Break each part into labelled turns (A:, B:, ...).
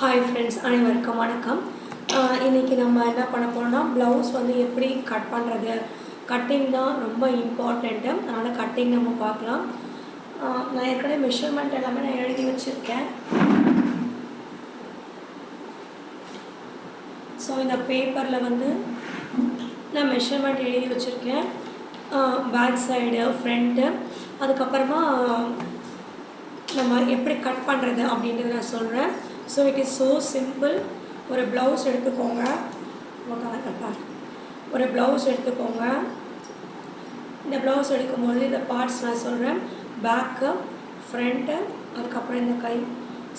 A: Hi friends அனைவருக்கும் வணக்கம். இன்றைக்கி நம்ம என்ன பண்ண போகிறோம்னா ப்ளவுஸ் வந்து எப்படி கட் பண்ணுறது கட்டிங் தான் ரொம்ப இம்பார்ட்டண்ட்டு அதனால் கட்டிங் நம்ம பார்க்கலாம். நான் ஏற்கனவே மெஷர்மெண்ட் எல்லாமே நான் எழுதி வச்சுருக்கேன். ஸோ இந்த பேப்பரில் வந்து நான் மெஷர்மெண்ட் எழுதி வச்சுருக்கேன். பேக் சைடு ஃப்ரண்ட்டு அதுக்கப்புறமா நம்ம எப்படி கட் பண்ணுறது அப்படின்றத நான் சொல்கிறேன் so it is so simple ஒரு ப்ளவுஸ் எடுத்துக்கோங்க. உங்களுக்காக ஒரு ப்ளவுஸ் எடுத்துக்கோங்க. இந்த ப்ளவுஸ் எடுக்கும்போது இந்த பார்ட்ஸ் நான் சொல்கிறேன் பேக்கு ஃப்ரண்ட்டு அதுக்கப்புறம் இந்த கை.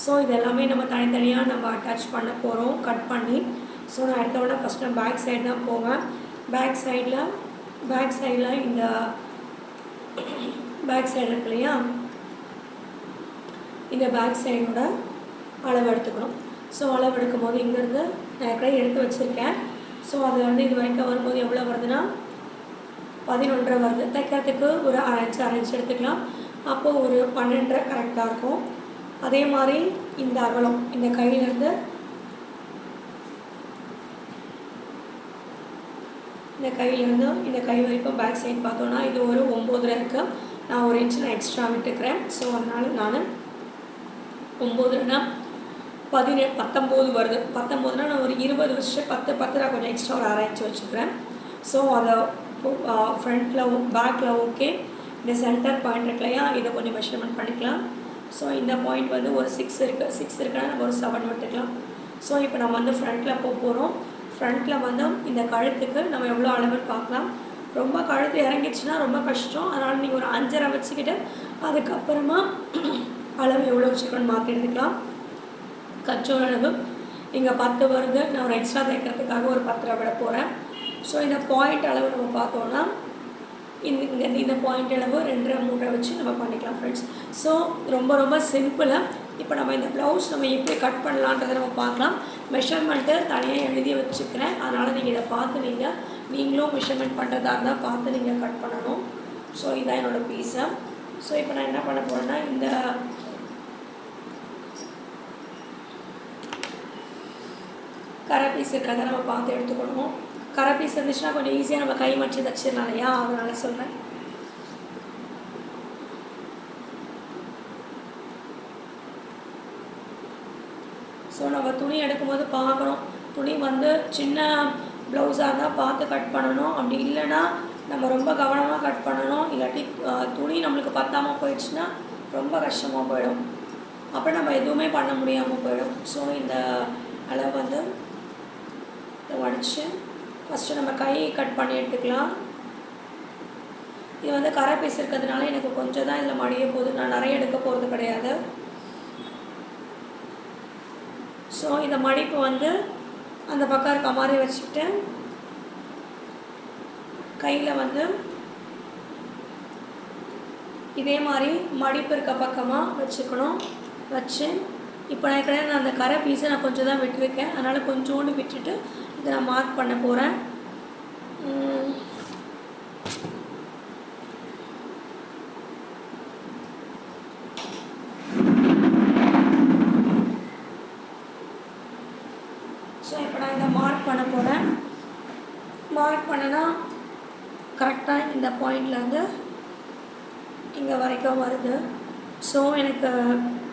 A: ஸோ இது எல்லாமே நம்ம தனித்தனியாக நம்ம அட்டாச் பண்ண போகிறோம் கட் பண்ணி. ஸோ நான் எடுத்த உடனே ஃபஸ்ட் நான் பேக் சைடு தான் போவேன். பேக் சைடில் பேக் சைடில் இந்த பேக் சைடு இருக்கு இல்லையா? இந்த பேக் சைடோட அளவு எடுத்துக்கணும் ஸோ அளவு எடுக்கும் போது இங்கேருந்து நான் ஏற்கனவே எடுத்து வச்சுருக்கேன். ஸோ அது வந்து இது வரைக்கும் வரும்போது எவ்வளோ வருதுன்னா பதினொன்றரை வருது. தைக்கிறதுக்கு ஒரு அரைஞ்சு அரைஞ்சு எடுத்துக்கலாம். அப்போது ஒரு பன்னெண்டரை கரெக்டாக இருக்கும். அதே மாதிரி இந்த அகலம் இந்த கையிலேருந்து இந்த கையிலேருந்து இந்த கை வரைக்கும் பேக் சைடு பார்த்தோன்னா இது ஒரு ஒம்போதரை இருக்குது நான் ஒரு இன்ச் நான் எக்ஸ்ட்ரா விட்டுக்கிறேன். ஸோ அதனால் நான் ஒம்போதுனா பதினேழு பத்தொம்போது வருது பத்தொம்போதுனா நான் ஒரு இருபது வருஷம் பத்து பத்து நான் கொஞ்சம் எக்ஸ்ட்ரா ஒரு ஆராய்ச்சி வச்சுக்கிறேன். ஸோ அதை ஃப்ரண்ட்டில் பேக்கில் ஓகே இந்த சென்டர் பாயிண்ட் இருக்கலையா இதை கொஞ்சம் மெஷர்மெண்ட் பண்ணிக்கலாம். ஸோ இந்த பாயிண்ட் வந்து ஒரு சிக்ஸ் இருக்குது சிக்ஸ் இருக்குன்னா நம்ம ஒரு செவன் விட்டுக்கலாம். ஸோ இப்போ நம்ம வந்து ஃப்ரண்ட்டில் போக போகிறோம் ஃப்ரண்ட்டில் வந்து இந்த கழுத்துக்கு நம்ம எவ்வளோ அளவுன்னு பார்க்கலாம். ரொம்ப கழுத்து இறங்கிடுச்சுன்னா ரொம்ப கஷ்டம். அதனால் நீங்கள் ஒரு அஞ்சரை வச்சுக்கிட்டு அதுக்கப்புறமா அளவு எவ்வளோ வச்சுக்கணும்னு மாற்றி எடுத்துக்கலாம். தச்சோரளவு இங்கே பத்து வருது நான் ஒரு எக்ஸ்ட்ரா தைக்கிறதுக்காக ஒரு பத்து ரூபா விட போகிறேன் ஸோ இந்த பாயிண்ட் அளவு நம்ம பார்த்தோன்னா இந்த இந்த இந்த பாயிண்ட் அளவு ரெண்டரை மூன்றரை வச்சு நம்ம பண்ணிக்கலாம் ஃப்ரெண்ட்ஸ் ஸோ ரொம்ப ரொம்ப சிம்பிளாக இப்போ நம்ம இந்த ப்ளவுஸ் நம்ம எப்படி கட் பண்ணலான்றதை நம்ம பார்க்கலாம். மெஷர்மெண்ட்டு தனியாக எழுதி வச்சுக்கிறேன். அதனால் நீங்கள் இதை பார்த்து நீங்கள் நீங்களும் மெஷர்மெண்ட் பண்ணுறதா இருந்தால் பார்த்து நீங்கள் கட் பண்ணணும். ஸோ இதான் என்னோடய பீஸை ஸோ இப்போ நான் என்ன பண்ண போகிறேன்னா இந்த கரை பீஸ் இருக்கிறத நம்ம பார்த்து எடுத்துக்கணும். கரை பீஸ் இருந்துச்சுன்னா கொஞ்சம் ஈஸியாக நம்ம கை மடிச்சு தச்சிடலாம் இல்லையா? அதனால் சொல்கிறேன் ஸோ நம்ம துணி எடுக்கும்போது பார்க்குறோம் துணி வந்து சின்ன ப்ளவுஸாக இருந்தால் பார்த்து கட் பண்ணணும். அப்படி இல்லைன்னா நம்ம ரொம்ப கவனமாக கட் பண்ணணும். இல்லாட்டி துணி நம்மளுக்கு பத்தாமல் போயிடுச்சுன்னா ரொம்ப கஷ்டமாக போயிடும். அப்புறம் நம்ம எதுவுமே பண்ண முடியாமல் போயிடும். ஸோ இந்த அளவு வந்து இதை வடித்து ஃபஸ்ட்டு நம்ம கை கட் பண்ணி எடுத்துக்கலாம். இது வந்து கரை பீஸ் இருக்கிறதுனால எனக்கு கொஞ்சம் தான் இதில் மடிய போகுது. நான் நிறைய எடுக்க போகிறது கிடையாது. ஸோ இந்த மடிப்பு வந்து அந்த பக்கம் இருக்க மாதிரி வச்சுக்கிட்டு கையில் வந்து இதே மாதிரி மடிப்பு இருக்க பக்கமாக வச்சுக்கணும். வச்சு இப்போ நான் ஏற்கனவே நான் அந்த கரை பீஸை நான் கொஞ்சம் தான் விட்டுருக்கேன் அதனால் கொஞ்சோண்டு விட்டுட்டு இதை நான் மார்க் பண்ண போகிறேன் ஸோ இப்போ நான் இதை மார்க் பண்ண போகிறேன் மார்க் பண்ணனா கரெக்டாக இந்த பாயிண்ட்லேருந்து இங்கே வரைக்கும் வருது. ஸோ எனக்கு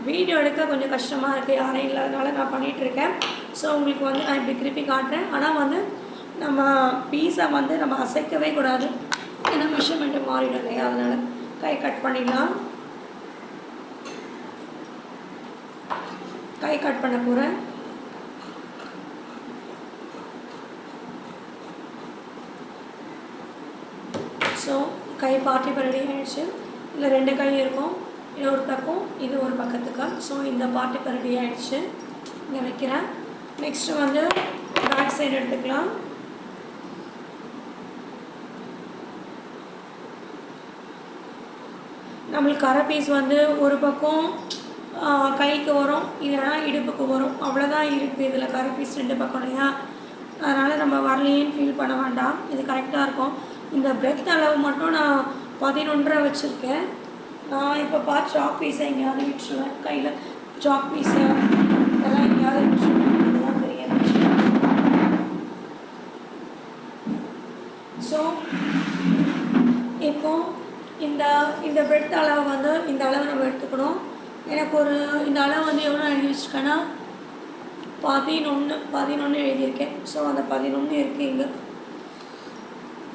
A: வீடியோ எடுக்க கொஞ்சம் கஷ்டமாக இருக்குது யாரும் இல்லாதனால நான் பண்ணிகிட்ருக்கேன் ஸோ உங்களுக்கு வந்து நான் இப்படி திருப்பி காட்டுறேன். ஆனால் வந்து நம்ம பீஸை வந்து நம்ம அசைக்கவே கூடாது. ஏன்னா மெஷர்மெண்ட்டு மாறிடும் இல்லையா? அதனால் கை கட் பண்ணிடலாம். கை கட் பண்ண போகிறேன் ஸோ கை பார்ட்டி இப்போ ரெடி ஆகிடுச்சு இல்லை ரெண்டு கை இருக்கும். இது ஒரு பக்கம் இது ஒரு பக்கத்துக்கு? ஸோ இந்த பார்ட்டி இப்போ ரெடி ஆகிடுச்சு இங்கே வைக்கிறேன். நெக்ஸ்ட்டு வந்து பேக் சைடு எடுத்துக்கலாம். நம்மளுக்கு கரை பீஸ் வந்து ஒரு பக்கம் கைக்கு வரும் இல்லைனா இடுப்புக்கு வரும். அவ்வளோதான் இருக்குது இதில் கரை பீஸ் ரெண்டு பக்கம் இல்லையா? அதனால் நம்ம வரலையேன்னு ஃபீல் பண்ண வேண்டாம். இது கரெக்டாக இருக்கும். இந்த பிரெத் அளவு மட்டும் நான் பதினொன்றரை வச்சுருக்கேன். நான் இப்போ பார்த்து சாக் பீஸை எங்கேயாவது விட்டுருவேன். கையில் சாக் பீஸை அதெல்லாம் எங்கேயாவது விட்டுருவேன். இதுதான் பெரிய விஷயம். ஸோ இப்போ இந்த இந்த பெட் அளவை வந்து இந்த அளவு நம்ம எடுத்துக்கணும். எனக்கு ஒரு இந்த அளவு வந்து எவ்வளோ எழுதி வச்சுருக்கேன்னா பதினொன்று பதினொன்று எழுதியிருக்கேன். ஸோ அந்த பதினொன்று இருக்குது இங்கே.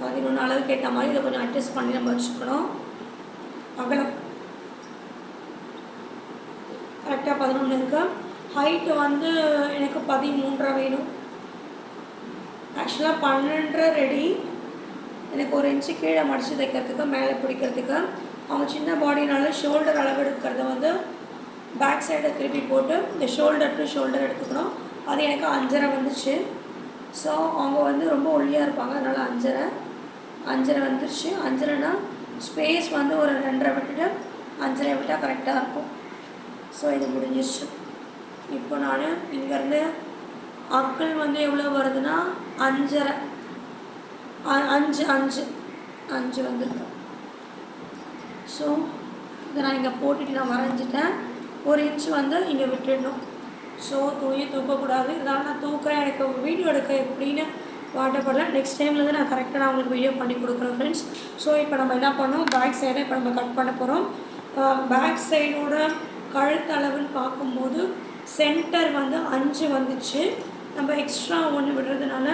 A: பதினொன்று அளவுக்கு ஏற்ற மாதிரி இதை கொஞ்சம் அட்ஜஸ்ட் பண்ணி நம்ம வச்சுக்கணும். அகலம் கரெக்டாக ஹைட்டு வந்து எனக்கு பதிமூன்றரை வேணும். ஆக்சுவலாக பன்னெண்டரை ரெடி. எனக்கு ஒரு இன்ச்சு கீழே மடித்து தைக்கிறதுக்கு மேலே பிடிக்கிறதுக்கு. அவங்க சின்ன பாடினால ஷோல்டர் அளவு எடுக்கிறத வந்து பேக் சைடை திருப்பி போட்டு இந்த ஷோல்டர் டு ஷோல்டர் எடுத்துக்கணும். அது எனக்கு அஞ்சரை வந்துச்சு. ஸோ அவங்க வந்து ரொம்ப ஒல்லியாக இருப்பாங்க. அதனால் அஞ்சரை. அஞ்சரை வந்துருச்சு. அஞ்சரைனா ஸ்பேஸ் வந்து ஒரு ரெண்டரை விட்டுட்டு அஞ்சரை விட்டால் கரெக்டாக இருக்கும். ஸோ இது முடிஞ்சிச்சு இப்போ நான் இங்கேருந்து அக்கள் வந்து எவ்வளோ வருதுன்னா அஞ்சரை. அ- அஞ்சு அஞ்சு. அஞ்சு வந்துருக்கேன் ஸோ இதை நான் இங்கே போட்டுட்டு நான் வரைஞ்சிட்டேன். ஒரு இன்ச் வந்து இங்கே விட்டுடணும். ஸோ துணியை தூக்கக்கூடாது. இதனால் நான் தூக்குறேன். எனக்கு வீடியோ எடுக்க எப்படின்னு வாட்டப்படல நெக்ஸ்ட் டைம்லேருந்து நான் கரெக்டாக நான் உங்களுக்கு வீடியோ பண்ணி கொடுக்குறேன் ஃப்ரெண்ட்ஸ் ஸோ இப்போ நம்ம என்ன பண்ணோம்? பேக் சைடை இப்போ நம்ம கட் பண்ண போகிறோம் பேக் சைடோட கழுத்தளவுன்னு பார்க்கும்போது சென்டர் வந்து அஞ்சு வந்துச்சு. நம்ம எக்ஸ்ட்ரா ஒன்று விடுறதுனால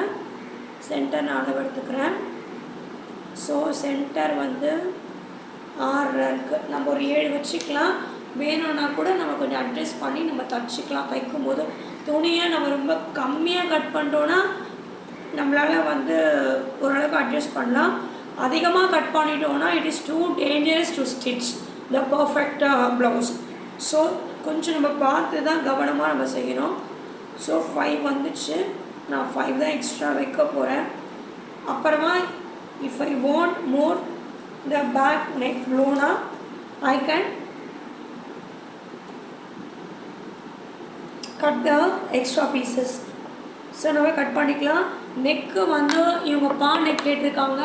A: சென்டர் நான் அளவு எடுத்துக்கிறேன். ஸோ சென்டர் வந்து ஆறு இருக்குது நம்ம ஒரு ஏழு வச்சுக்கலாம். வேணும்னா கூட நம்ம கொஞ்சம் அட்ஜஸ்ட் பண்ணி நம்ம தச்சுக்கலாம் தைக்கும்போது. துணியை நம்ம ரொம்ப கம்மியாக கட் பண்ணிட்டோன்னா நம்மளால் வந்து ஓரளவுக்கு அட்ஜஸ்ட் பண்ணலாம். அதிகமாக கட் பண்ணிட்டோன்னா it is too dangerous to stitch the perfect blouse so கொஞ்சம் நம்ம பார்த்து தான் கவனமாக நம்ம செய்யணும். ஸோ ஃபைவ் வந்துச்சு. நான் ஃபைவ் தான் எக்ஸ்ட்ரா வைக்க போகிறேன் அப்புறமா if I want more the back neck Lona I can cut the extra pieces so நம்ம கட் பண்ணிக்கலாம். நெக்கு வந்து இவங்க பா நெக் கேட்டிருக்காங்க.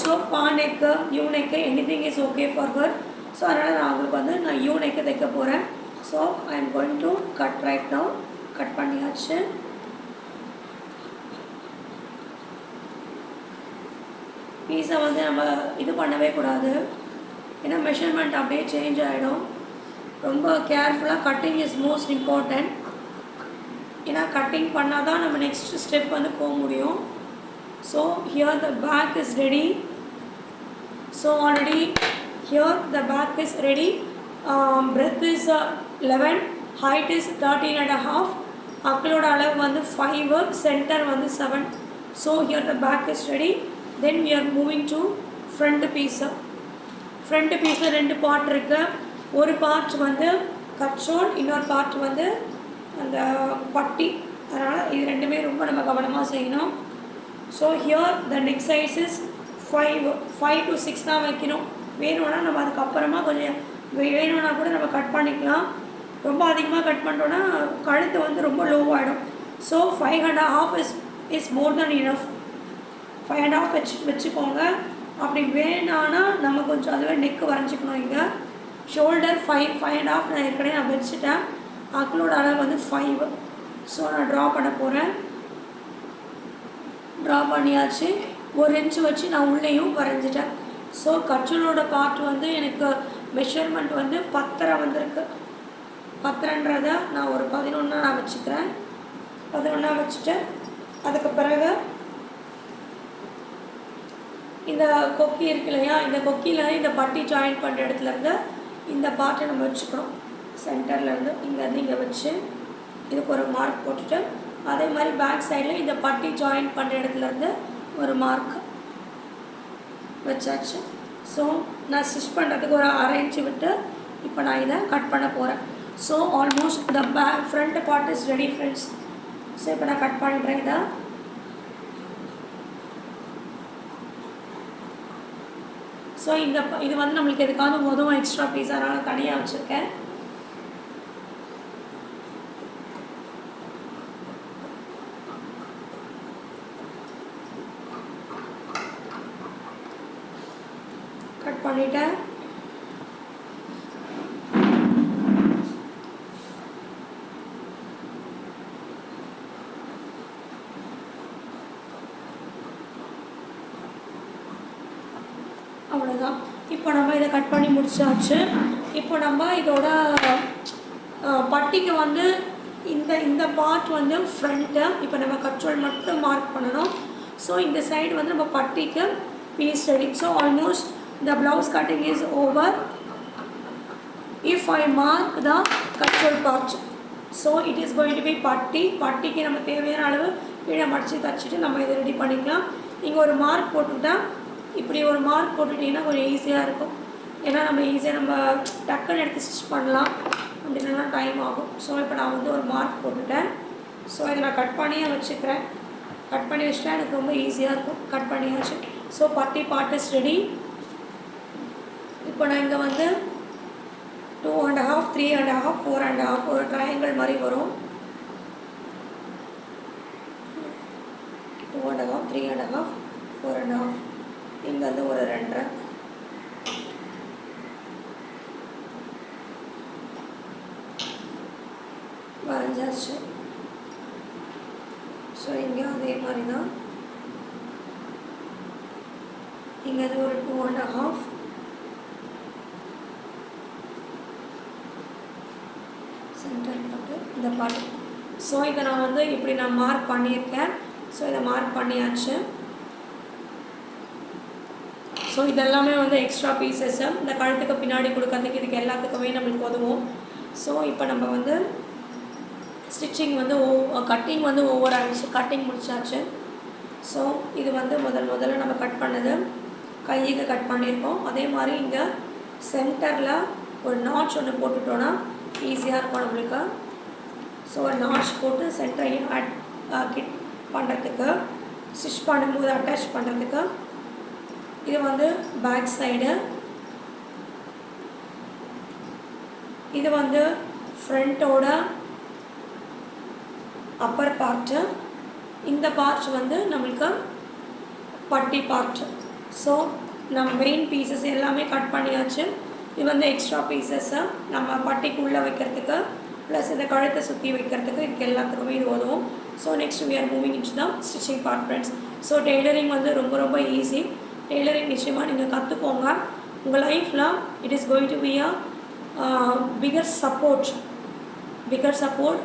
A: ஸோ பா neck U neck anything is okay for her so அதனால் நான் அவங்களுக்கு வந்து நான் யூ நெக்கு தைக்க போகிறேன் so I am going to cut right now cut பண்ணியாச்சு. பீஸை வந்து நம்ம இது பண்ணவே கூடாது. ஏன்னா மெஷர்மெண்ட் அப்படியே சேஞ்ச் ஆகிடும் ரொம்ப கேர்ஃபுல்லாக கட்டிங் இஸ் மோஸ்ட் இம்பார்ட்டண்ட் ஏன்னா கட்டிங் பண்ணால் தான் நம்ம நெக்ஸ்ட் ஸ்டெப் வந்து போக முடியும். So here the back is ready so already here the back is ready breadth is eleven height is thirteen and half அக்களோட அளவு வந்து ஃபைவ் சென்டர் வந்து seven so here the back is ready then we are moving to front piece front பீஸில் ரெண்டு part இருக்குது ஒரு part வந்து கட்சோல் இன்னொரு பார்ட் வந்து அந்த பட்டி. அதனால் இது ரெண்டுமே ரொம்ப நம்ம கவனமாக செய்யணும். So here the neck size is five five to six தான் வைக்கணும். வேணும்னா நம்ம அதுக்கப்புறமா கொஞ்சம் வேணும்னா கூட நம்ம கட் பண்ணிக்கலாம். ரொம்ப அதிகமாக கட் பண்ணிட்டோன்னா கழுத்து வந்து ரொம்ப லோவாகிடும் so five and half is is more then enough five and half வச்சு வச்சுக்கோங்க. அப்படி வேணான்னா நம்ம கொஞ்சம் அதுவே நெக்கு வரைஞ்சிக்கணும் இங்கே. Shoulder five five and half நான் ஏற்கனவே நான் வச்சுட்டேன். அக்களோட அளவு வந்து ஃபைவ் ஸோ நான் ட்ரா பண்ண போகிறேன் ட்ரா பண்ணியாச்சு. ஒரு இன்ச்சு வச்சு நான் உள்ளேயும் வரைஞ்சிட்டேன். ஸோ கற்றலோட பார்ட் வந்து எனக்கு மெஷர்மெண்ட் வந்து பத்தரை வந்திருக்கு. பத்திரன்றத நான் ஒரு பதினொன்றா நான் வச்சுக்கிறேன். பதினொன்றா வச்சுட்டு அதுக்கு பிறகு இந்த கொக்கி இருக்கு இல்லையா இந்த கொக்கியில் இந்த பட்டி ஜாயின் பண்ணுற இடத்துலேருந்து இந்த பார்ட்டை நம்ம வச்சுக்கிறோம் சென்டர்லேருந்து இங்கேருந்து இங்கே வச்சு இதுக்கு ஒரு மார்க் போட்டுட்டு அதே மாதிரி பேக் சைடில் இந்த பட்டி ஜாயின் பண்ணுற இடத்துலேருந்து ஒரு மார்க் வச்சாச்சு. ஸோ நான் ஸ்டிச் பண்ணுறதுக்கு ஒரு அரை இன்ச்சு விட்டு இப்போ நான் இதை கட் பண்ண போகிறேன் so almost the pay front part is ready friends so இப்போ நான் கட் பண்ணுறேன் இதை. ஸோ இந்த இது வந்து நம்மளுக்கு எதுக்காவது உதவும் எக்ஸ்ட்ரா பீஸாக தனியாக வச்சுருக்கேன். கட் பண்ணிட்டேன். அவ்வளோதான் இப்போ நம்ம இதை கட் பண்ணி முடிச்சாச்சு. இப்போ நம்ம இதோட பட்டிக்கு வந்து இந்த இந்த பார்ட் வந்து ஃப்ரண்ட்டு இப்போ நம்ம கட்ரோல் மட்டும் மார்க் பண்ணணும். ஸோ இந்த சைடு வந்து நம்ம பட்டிக்கு piece ready so almost the blouse cutting is over if I mark the control part so it is going to be பட்டி பட்டிக்கு நம்ம தேவையான அளவு கீழே மடித்து தச்சுட்டு நம்ம இதை ரெடி பண்ணிக்கலாம். நீங்கள் ஒரு மார்க் போட்டுக்கிட்டா இப்படி ஒரு மார்க் போட்டுட்டிங்கன்னா கொஞ்சம் ஈஸியாக இருக்கும். ஏன்னா நம்ம ஈஸியாக நம்ம டக்குன்னு எடுத்து ஸ்டிச் பண்ணலாம். அப்படின்னா டைம் ஆகும். ஸோ இப்போ நான் வந்து ஒரு மார்க் போட்டுட்டேன். ஸோ இதை நான் கட் பண்ணியே வச்சுக்கிறேன். கட் பண்ணி வச்சுட்டா எனக்கு ரொம்ப ஈஸியாக இருக்கும். கட் பண்ணியாச்சு. ஸோ பட்டி பார்ட் இஸ் ரெடி இப்போ நான் இங்கே வந்து two and half three and half four and half ஒரு ட்ரையாங்கிள் மாதிரி வரும். Two and half three and half four and half இங்கே வந்து ஒரு ரெண்டரை. வரைஞ்சாச்சு. ஸோ இங்கே அதே மாதிரி தான் இங்கே ஒரு டூ அண்ட் ஹாஃப் சென்டர் போட்டு இந்த பாட்டு ஸோ இதை நான் வந்து இப்படி நான் மார்க் பண்ணியிருக்கேன். ஸோ இதை மார்க் பண்ணியாச்சு. ஸோ இதெல்லாமே வந்து எக்ஸ்ட்ரா பீசஸ்ஸு இந்த கழுத்துக்கு பின்னாடி கொடுக்கறதுக்கு இதுக்கு எல்லாத்துக்குமே நம்மளுக்கு உதவும். ஸோ இப்போ நம்ம வந்து ஸ்டிச்சிங் வந்து ஓ கட்டிங் வந்து ஓவர் ஆகிடுச்சு கட்டிங் முடிச்சாச்சு. ஸோ இது வந்து முதல் முதல்ல நம்ம கட் பண்ணது. கையுக்கு கட் பண்ணியிருக்கோம். அதே மாதிரி இங்கே சென்டரில் ஒரு நாட்ச் ஒன்று போட்டுட்டோன்னா ஈஸியாக இருக்கும் நம்மளுக்கு. ஸோ ஒரு நாட்ச் போட்டு சென்டரையும் அட் கிட் uh, பண்ணுறதுக்கு ஸ்டிச் பண்ணும்போது அட்டாச் பண்ணுறதுக்கு இது வந்து பேக் சைடு இது வந்து ஃப்ரண்ட்டோட அப்பர் பார்ட்டு இந்த பார்ட் வந்து நம்மளுக்கு பட்டி பார்ட் ஸோ நம்ம மெயின் பீசஸ் எல்லாமே கட் பண்ணியாச்சு. இது வந்து எக்ஸ்ட்ரா பீசஸ்ஸை நம்ம பட்டிக்குள்ளே வைக்கிறதுக்கு ப்ளஸ் இந்த கழுத்தை சுற்றி வைக்கிறதுக்கு இதுக்கு எல்லாத்துக்குமே இது உதவும் so next we are moving inch தான் stitching part friends so tailoring வந்து ரொம்ப ரொம்ப ஈஸி டெய்லரிங் நிச்சயமாக நீங்கள் கற்றுக்கோங்க உங்கள் லைஃப்பில் it is going to be a bigger support bigger support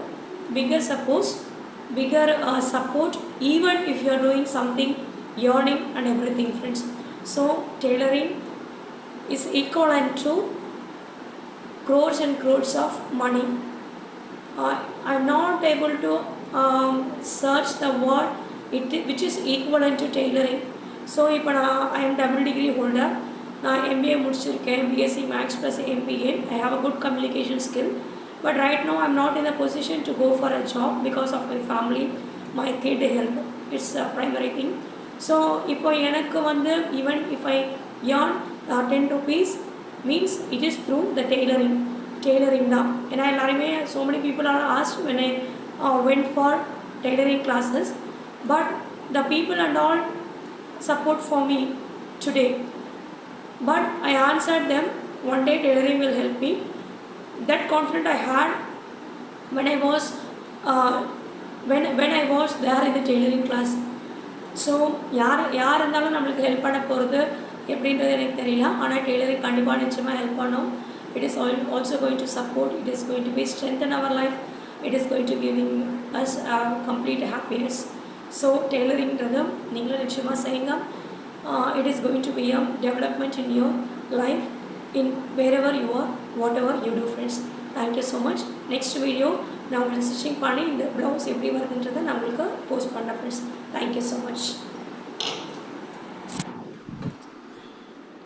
A: bigger suppose bigger support even if you are doing something yearning yearning and friends so tailoring is is and through crores and crores of money uh, i'm not able to um, search the word it which is equivalent to tailoring. So இப்போ நான் I am double degree holder நான் MBA முடிச்சிருக்கேன். BSc maths plus MBA I have a good communication skill but right now I'm not in a position to go for a job because of my family my kid help it's a primary thing so இப்போ எனக்கு வந்து even if I earn ten rupees means it is through the tailoring tailoring தான் ஏன்னா எல்லாருமே so many people are asked when I went for tailoring classes but the people and all support for me today. But I answered them, one day tailoring will help me. That confidence I had when I was uh, when when I was there in the tailoring class. So யார் யார் இருந்தாலும் நம்மளுக்கு help பண்ண போகிறது எப்படின்றது எனக்கு தெரியல ஆனால் tailoring கண்டிப்பாக நிச்சயமாக ஹெல்ப் பண்ணும் it is all also going to support it is going to be strength in our life it is going to giving us complete happiness so டெய்லரிங்கிறது நீங்களும் நிச்சயமாக செய்யுங்க it is going to be a development in your life in wherever you are whatever you do friends thank you so much next video நான் உங்களுக்கு stitching பண்ணி இந்த blouse எப்படி வருதுன்றதை நான் உங்களுக்கு போஸ்ட் பண்ணேன் ஃப்ரெண்ட்ஸ் தேங்க்யூ ஸோ மச்